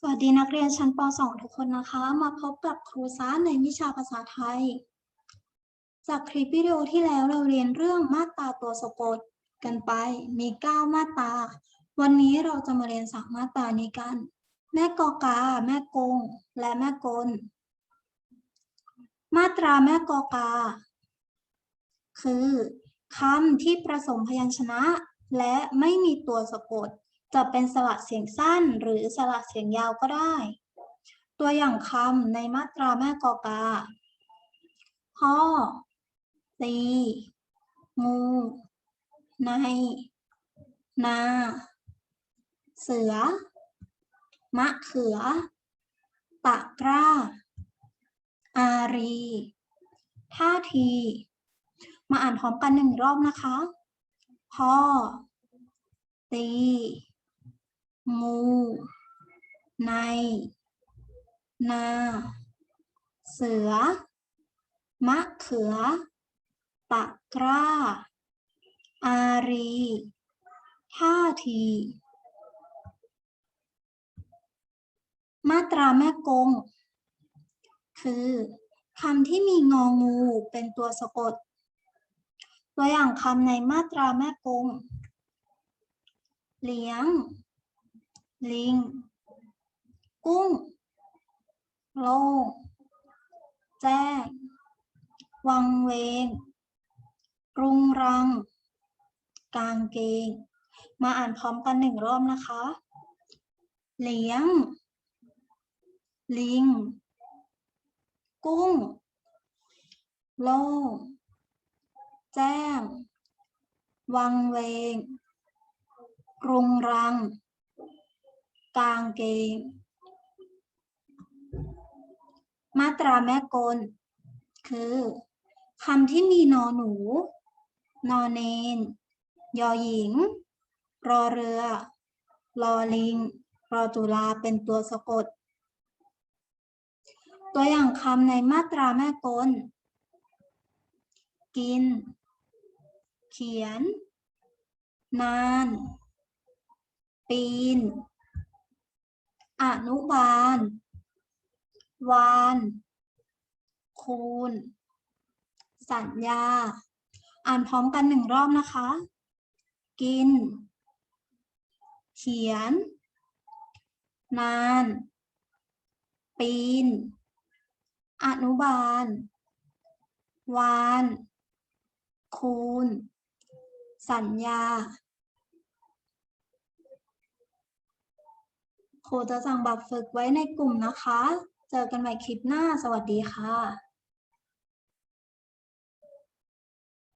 สวัสดีนักเรียนชั้นป .2 ทุกคนนะคะ มาพบกับครูซ่าในวิชาภาษาไทย จากคลิปวิดีโอที่แล้วเราเรียนเรื่องมาตราตัวสะกดกันไป มี 9 มาตรา วันนี้เราจะมาเรียนสามมาตรานี้กัน แม่กอกา แม่กง และแม่กล มาตราแม่กอกา คือคำที่ผสมพยัญชนะ และไม่มีตัวสะกด จะเป็นสระเสียงสั้นหรือสระเสียงยาวก็ได้ ตัวอย่างคำในมาตราแม่กอกาพ่อตีงูใน นา เสือ มะเขือ ตะกร้า อารี ท่าที มาอ่านพร้อมกันหนึ่งรอบนะคะ พ่อ ตี งูใน นา เสือ มะเขือ ตะกร้า อารี ท่าที มาตราแม่กง คือคำที่มีงองูเป็นตัวสะกด ตัวอย่างคำในมาตราแม่กง เลี้ยง ลิง กุ้ง โลงแจ้ง วังเวงรุงรัง กางเกง มาอ่านพร้อมกันหนึ่งรอบนะคะ เลี้ยง ลิง กุ้ง โลงแจ้ง วังเวงรุงรัง กางเกง มาตราแม่กล คือคำที่มีนอหนู นอเนน ยอหญิง รอเรือ รอลิง รอจุฬาเป็นตัวสะกด ตัวอย่างคำในมาตราแม่กล กิน เขียน นาน ปีน อนุบาล วาน คูณ สัญญา อ่านพร้อมกันหนึ่งรอบนะคะ กิน เขียน นาน ปีน อนุบาล วาน คูณ สัญญา ครูจะสั่งแบบฝึกไว้ในกลุ่มนะคะ เจอกันใหม่คลิปหน้า สวัสดีค่ะ